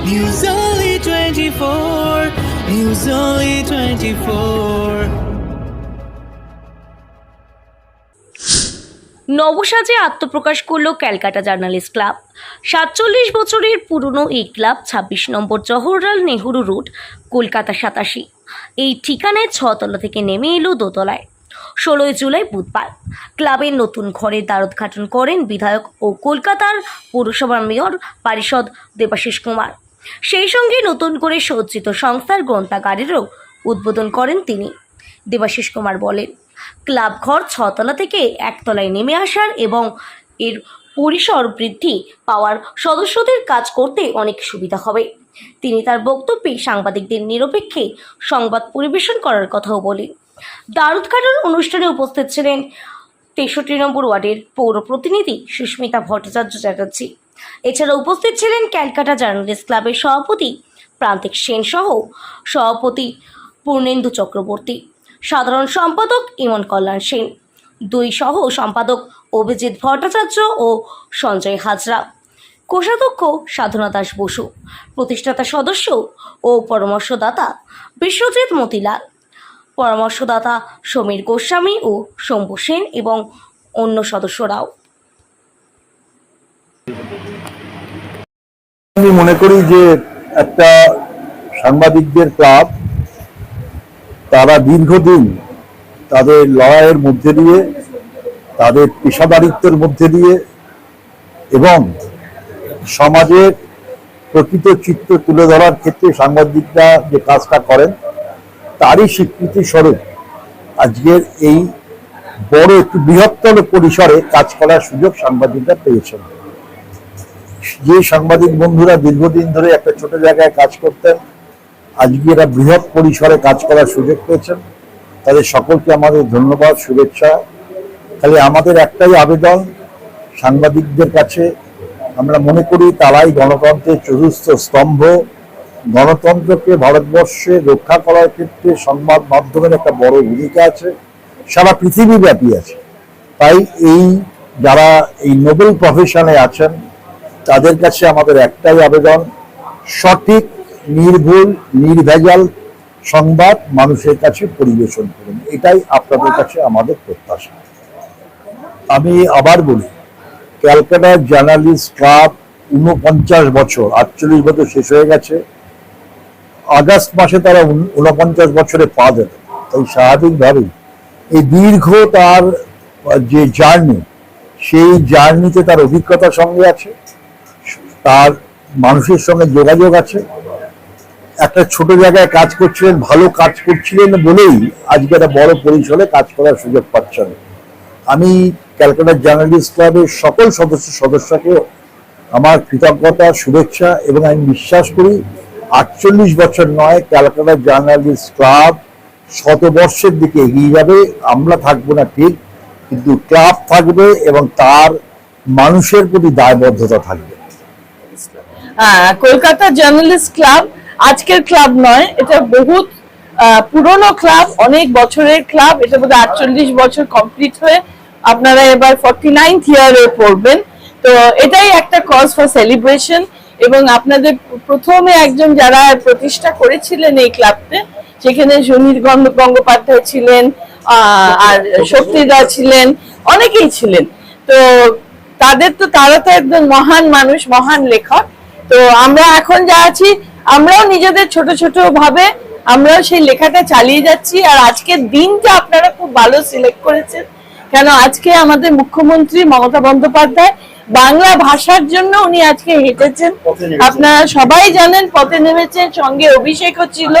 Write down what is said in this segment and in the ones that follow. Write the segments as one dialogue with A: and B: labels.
A: News Only 24. News Only 24.
B: নবসাজে আত্মপ্রকাশ করল Calcutta journalist club সাতচল্লিশ বছরের পুরনো এই ক্লাব ছাব্বিশ নম্বর জওহরলাল নেহরু রুট কলকাতা সাতাশি এই ঠিকানায় ছতলা থেকে নেমে এলো দোতলায় ষোলোই জুলাই বুধবার, ক্লাবের নতুন ঘরের দ্বারোদ্ঘাটন করেন বিধায়ক ও কলকাতার পৌরসভার মেয়র, পারিষদ দেবাশিস কুমার সেই সঙ্গে নতুন করে সজ্জিত সংস্থার গ্রন্থাগারেরও উদ্বোধন করেন তিনি। দেবাশিস কুমার বলেন, ক্লাব ঘর ছতলা থেকে একতলায় নেমে আসার এবং এর পরিসর বৃদ্ধি পাওয়ার সদস্যদের কাজ করতে অনেক সুবিধা হবে। তিনি তার বক্তব্যে সাংবাদিকদের নিরপেক্ষে সংবাদ পরিবেশন করার কথাও বলেন। দ্বারোদ্ঘাটন অনুষ্ঠানে উপস্থিত ছিলেন তেষট্টি নম্বর ওয়ার্ডের পৌর প্রতিনিধি সুস্মিতা ভট্টাচার্য চ্যাটার্জি। এছাড়া উপস্থিত ছিলেন ক্যালকাটা জার্নালিস্ট ক্লাবের সভাপতি প্রান্তিক সেন সহ সভাপতি পূর্ণেন্দু চক্রবর্তী, সাধারণ সম্পাদক ইমন কল্যাণ সেন, দুই সহ সম্পাদক অভিজিৎ ভট্টাচার্য ও সঞ্জয় হাজরা, কোষাধ্যক্ষ সাধনা দাস বসু, প্রতিষ্ঠাতা সদস্য ও পরামর্শদাতা বিশ্বজিৎ মতিলাল, পরামর্শদাতা সমীর গোস্বামী ও শম্ভু সেন এবং অন্য সদস্যরাও।
C: আমি মনে করি যে একটা সাংবাদিকদের ক্লাব, তারা দীর্ঘদিন তাদের লড়াইয়ের মধ্যে দিয়ে, তাদের পেশাদারিত্বের মধ্যে দিয়ে এবং সমাজের প্রকৃত চিত্র তুলে ধরার ক্ষেত্রে সাংবাদিকরা যে কাজটা করেন, তারই স্বীকৃতি স্বরূপ আজকের এই বড় একটু বৃহত্তর পরিসরে কাজ করার সুযোগ সাংবাদিকরা পেয়েছেন। যে সাংবাদিক বন্ধুরা দীর্ঘদিন ধরে একটা ছোট জায়গায় কাজ করতেন, আজকে এরা বৃহৎ পরিসরে কাজ করার সুযোগ পেয়েছেন। তাদের সকলকে আমাদের ধন্যবাদ, শুভেচ্ছা। তাহলে আমাদের একটাই আবেদন, সাংবাদিকদের কাছে আমরা মনে করি তারাই গণতন্ত্রের চতুর্থ স্তম্ভ। গণতন্ত্রকে ভারতবর্ষে রক্ষা করার ক্ষেত্রে সংবাদ মাধ্যমের একটা বড় ভূমিকা আছে। সারা পৃথিবীব্যাপী আছে। তাই এই যারা এই নোবেল প্রফেশনে আছেন তাদের কাছে আমাদের একটাই আবেদন, সঠিক, নির্ভুল, নির্ভেজাল সংবাদ মানুষের কাছে পরিবেশন করুন। এটাই আপনাদের কাছে আমাদের প্রত্যাশা। আমি আবার বলি, ক্যালকাটা জার্নালিস্ট ক্লাব উনপঞ্চাশ বছর, আটচল্লিশ বছর শেষ হয়ে গেছে। আগস্ট মাসে তারা উন- উনপঞ্চাশ বছরে পা দেবে। তাই স্বাভাবিকভাবেই এই দীর্ঘ তার যে জার্নি, সেই জার্নিতে তার অভিজ্ঞতার সঙ্গে আছে। তার মানুষের সঙ্গে যোগাযোগ আছে। একটা ছোট জায়গায় কাজ করছিলেন, ভালো কাজ করছিলেন বলেই আজকে একটা বড় পরিসরে কাজ করার সুযোগ পাচ্ছেন। আমি ক্যালকাটা জার্নালিস্ট ক্লাবের সকল সদস্য সদস্যকে আমার কৃতজ্ঞতা, শুভেচ্ছা এবং আমি বিশ্বাস করি আটচল্লিশ বছর নয় ক্যালকাটা জার্নালিস্ট ক্লাব শতবর্ষের দিকে এগিয়ে যাবে। আমরা থাকব না ঠিক, কিন্তু ক্লাব থাকবে এবং তার মানুষের প্রতি দায়বদ্ধতা থাকবে।
D: কলকাতা জার্নালিস্ট ক্লাব আজকের ক্লাব নয় এটা বহুত পুরনো ক্লাব অনেক বছরের ক্লাব এটা বোধহয় আটচল্লিশ বছর কমপ্লিট হয়ে আপনারা এবার ফর্টি নাইনথ ইয়ারে পড়বেন। তো এটাই একটা কজ ফর সেলিব্রেশন এবং আপনাদের প্রথমে একজন যারা প্রতিষ্ঠা করেছিলেন এই ক্লাবতে সেখানে সমীর গঙ্গোপাধ্যায় ছিলেন আহ, আর শক্তিদা ছিলেন অনেকেই ছিলেন। তো তাদের তো তারা তো একজন মহান মানুষ মহান লেখক। তো আমরা এখন যা আছি আমরাও নিজেদের ছোট ছোট ভাবে আমরাও সেই লেখাটা চালিয়ে যাচ্ছি। আর আজকের দিনটা আপনারা খুব ভালো সিলেক্ট করেছেন। কেন আজকে আমাদের মুখ্যমন্ত্রী মমতা বন্দ্যোপাধ্যায় বাংলা ভাষার জন্য উনি আজকে হেঁটেছেন। আপনারা সবাই জানেন পথে নেমেছেন সঙ্গে অভিষেকও ছিল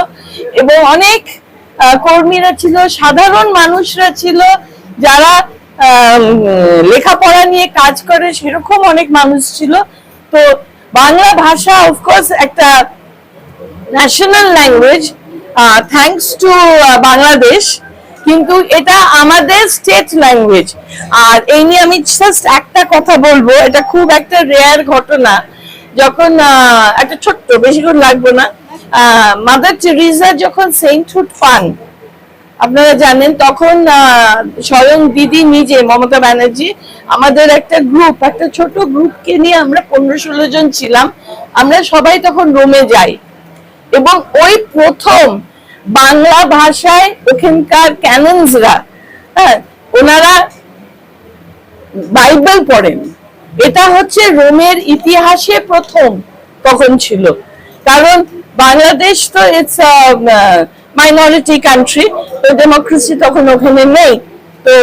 D: এবং অনেক কর্মীরা ছিল সাধারণ মানুষরা ছিল যারা লেখাপড়া নিয়ে কাজ করে সেরকম অনেক মানুষ ছিল। তো বাংলা ভাষা অফকোর্স একটা national language thanks to Bangladesh. কিন্তু এটা আমাদের স্টেট ল্যাঙ্গুয়েজ আর এই নিয়ে আমি জাস্ট একটা কথা বলব, এটা খুব একটা রেয়ার ঘটনা। যখন একটা ছোট্ট বেশিক্ষণ লাগবে না। মাদার টেরিজা যখন সেন্টহুড পান আপনারা জানেন, তখন স্বয়ং দিদি নিজে মমতা ব্যানার্জি আমাদের একটা গ্রুপ একটা ছোট গ্রুপকে নিয়ে আমরা পনেরো ষোলো জন ছিলাম। আমরা সবাই তখন রোমে যাই। এবং ওই প্রথম বাংলা ভাষায় ওখানকার ক্যাননসরা হ্যাঁ ওনারা বাইবেল পড়েন। এটা হচ্ছে রোমের ইতিহাসে প্রথম তখন ছিল। কারণ বাংলাদেশ তো ইটস মাইনরিটি কান্ট্রি তো ডেমোক্রেসি তখন ওখানে নেই। তো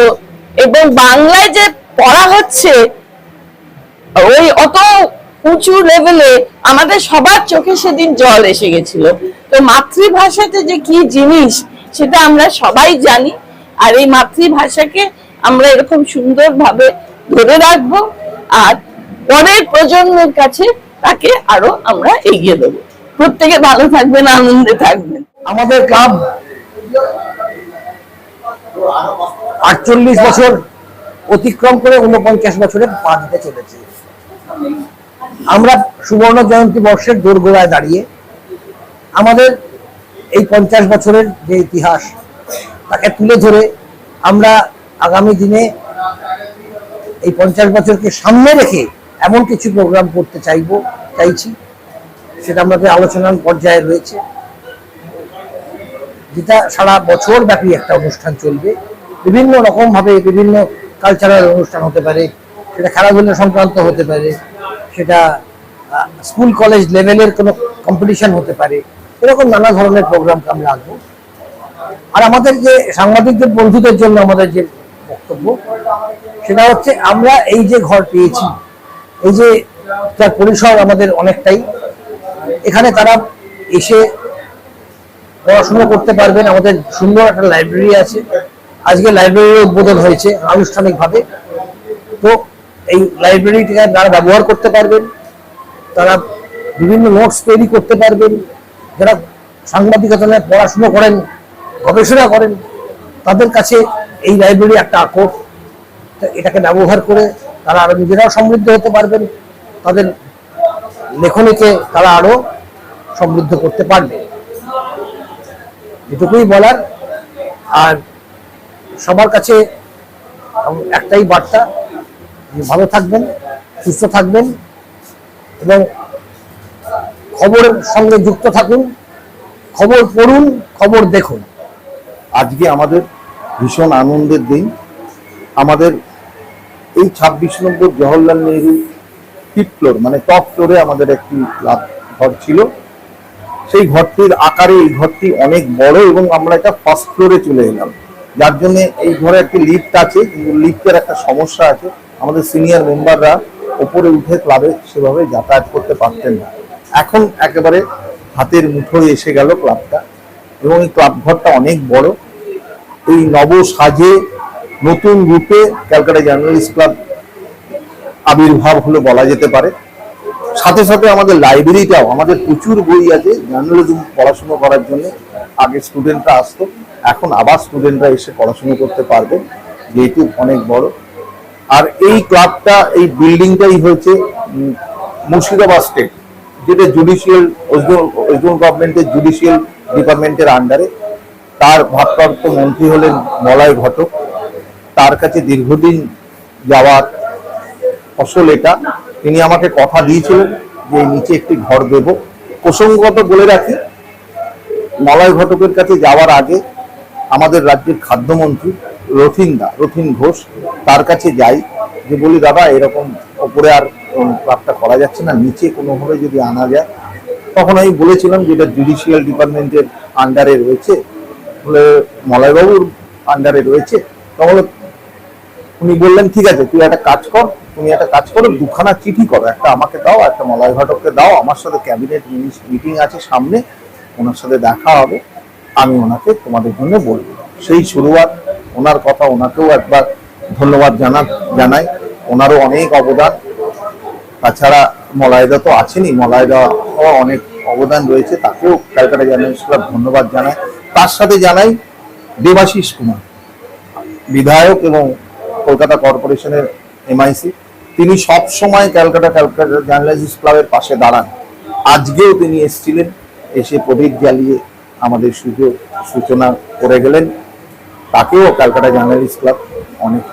D: এবং বাংলায় যে পড়া হচ্ছে, ওই অত উঁচু লেভেলে আমাদের সবার চোখে সেদিন জল এসে গেছিল। তো মাতৃভাষাতে যে কি জিনিস, সেটা আমরা সবাই জানি। আর এই মাতৃভাষাকে আমরা এরকম সুন্দরভাবে ধরে রাখব, আর পরের প্রজন্মের কাছে তাকে আরও আমরা এগিয়ে দেবো। প্রত্যেকে ভালো থাকবেন, আনন্দে থাকবেন।
E: আমাদের ক্লাব আটচল্লিশ বছর অতিক্রম করে উনপঞ্চাশ বছরে পা দিতে চলেছে। আমরা সুবর্ণ জয়ন্তী বর্ষের দোরগোড়ায় দাঁড়িয়ে আমাদের এই পঞ্চাশ বছরের যে ইতিহাস, তাকে তুলে ধরে আমরা আগামী দিনে এই পঞ্চাশ বছরকে সামনে রেখে এমন কিছু প্রোগ্রাম করতে চাইব, চাইছি, সেটা আমাদের আলোচনার পর্যায়ে রয়েছে। যেটা সারা বছর ব্যাপী একটা অনুষ্ঠান চলবে। বিভিন্ন রকম ভাবে বিভিন্ন কালচারাল অনুষ্ঠান হতে পারে, সেটা খেলাধুলা সংক্রান্ত হতে পারে, সেটা স্কুল কলেজ লেভেলের কোনো কম্পিটিশন হতে পারে, এরকম নানা ধরনের প্রোগ্রাম আমরা রাখব আর আমাদের যে সাংবাদিকদের বন্ধুদের জন্য আমাদের যে বক্তব্য, সেটা হচ্ছে আমরা এই যে ঘর পেয়েছি, এই যে তার পরিসর আমাদের অনেকটাই, এখানে তারা এসে পড়াশোনা করতে পারবেন। আমাদের সুন্দর একটা লাইব্রেরি আছে। আজকে লাইব্রেরির উদ্বোধন হয়েছে আনুষ্ঠানিকভাবে। তো এই লাইব্রেরিটিকে তারা ব্যবহার করতে পারবেন, তারা বিভিন্ন নোটস তৈরি করতে পারবেন। যারা সাংবাদিকতা নিয়ে পড়াশোনা করেন, গবেষণা করেন, তাদের কাছে এই লাইব্রেরি একটা আকর এটাকে ব্যবহার করে তারা আরও নিজেরাও সমৃদ্ধ হতে পারবেন। তাদের লেখনীকে তারা আরও সমৃদ্ধ করতে পারবে। এটুকুই বলার। আর সবার কাছে একটাই বার্তা ভালো থাকবেন, সুস্থ থাকবেন এবং খবরের সঙ্গে যুক্ত থাকুন, খবর পড়ুন, খবর দেখুন।
F: আজকে আমাদের ভীষণ আনন্দের দিন। আমাদের এই ছাব্বিশ নম্বর জওহরলাল নেহরু ফিফথ ফ্লোর মানে টপ ফ্লোরে আমাদের একটি ক্লাব ঘর ছিল। সেই ঘরটির আকারে এই ঘরটি অনেক বড় এবং আমরা এটা ফার্স্ট ফ্লোরে চলে এলাম। যার জন্য এই ঘরে একটি লিফট আছে কিন্তু লিফটের একটা সমস্যা আছে। আমাদের সিনিয়র মেম্বাররা ওপরে উঠে ক্লাবে সেভাবে যাতায়াত করতে পারতেন না। এখন একেবারে হাতের মুঠোয় এসে গেল ক্লাবটা এবং এই ক্লাব ঘরটা অনেক বড়। এই নব সাজে নতুন রূপে ক্যালকাটা জার্নালিস্ট ক্লাব আবির্ভাব হলো বলা যেতে পারে। সাথে সাথে আমাদের লাইব্রেরিটাও আমাদের প্রচুর বই আছে জার্নালিজম পড়াশুনো করার জন্য। আগে স্টুডেন্টরা আসতো, এখন আবার স্টুডেন্টরা এসে পড়াশুনো করতে পারবে, যেহেতু অনেক বড়। আর এই ক্লাবটা এই বিল্ডিংটাই হয়েছে মুর্শিদাবাদ স্টেট যেটা জুডিশিয়াল ওয়েস্ট গভর্নমেন্টের জুডিশিয়াল ডিপার্টমেন্টের আন্ডারে তার ভারপ্রাপ্ত মন্ত্রী হলেন মলয় ঘটক। তার কাছে দীর্ঘদিন যাওয়ার ফসল এটা। তিনি আমাকে কথা দিয়েছিলেন যে নিচে একটি ঘর দেব। প্রসঙ্গত বলে রাখি, মলয় ঘটকের কাছে যাওয়ার আগে আমাদের রাজ্যের খাদ্যমন্ত্রী রথিন দা, রথিন ঘোষ তার কাছে যাই, যে বলি, দাদা, এরকম ওপরে আর ক্লাবটা করা যাচ্ছে না, নিচে কোনোভাবে যদি আনা যায়। তখন আমি বলেছিলাম যে এটা জুডিশিয়াল ডিপার্টমেন্টের আন্ডারে রয়েছে। বলে, মলয়বাবুর আন্ডারে রয়েছে? তখন উনি বললেন, ঠিক আছে, তুই একটা কাজ কর তুমি একটা কাজ করো দুখানা চিঠি করো, একটা আমাকে দাও, একটা মলয় ঘটককে দাও, আমার সাথে ক্যাবিনেট মিটিং আছে সামনে, ওনার সাথে দেখা হবে, আমি ওনাকে তোমাদের জন্য বলব। সেই শুরুয়াত, ওনার কথা ওনাকেও একবার ধন্যবাদ জানা জানাই, ওনারও অনেক অবদান। তাছাড়া মলায়দা তো আছেনই, মলায়দা অনেক অবদান রয়েছে, তাকেও ক্যালকাটা জার্নালিস্ট ক্লাব ধন্যবাদ জানাই তার সাথে জানাই দেবাশিস কুমার, বিধায়ক এবং কলকাতা কর্পোরেশনের এমআইসি তিনি সব সময় ক্যালকাটা ক্যালকাটা জার্নালিস্ট ক্লাবের পাশে দাঁড়ান। আজকেও তিনি এসেছিলেন, এসে প্রদীপ জ্বালিয়ে আমাদের সুযোগ সূচনা করে গেলেন। তাকেও ক্যালকাটা জার্নালিস্ট ক্লাব অনেক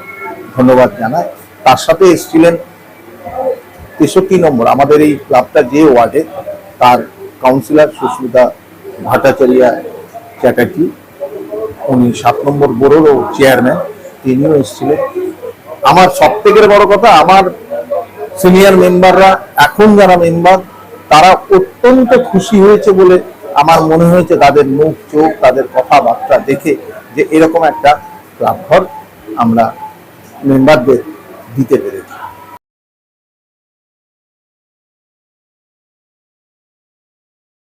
F: ধন্যবাদ জানায়। তার সাথে এসেছিলেন তেষট্টি নম্বর, আমাদের এই ক্লাবটা যে ওয়ার্ডে, তার কাউন্সিলর সুস্মিতা ভট্টাচার্য চ্যাটার্জি, উনি সাত নম্বর বোর্ডেরও চেয়ারম্যান। তিনিও এসেছিলেন। আমার সব থেকে বড় কথা, আমার সিনিয়র মেম্বাররা এখন যারা মেম্বার তারা অত্যন্ত খুশি হয়েছে বলে আমার মনে হয়েছে তাদের মুখ, চোখ, তাদের কথাবার্তা দেখে যে এরকম একটা ক্লাবঘর আমরা মেম্বারদের দিতে পেরেছি।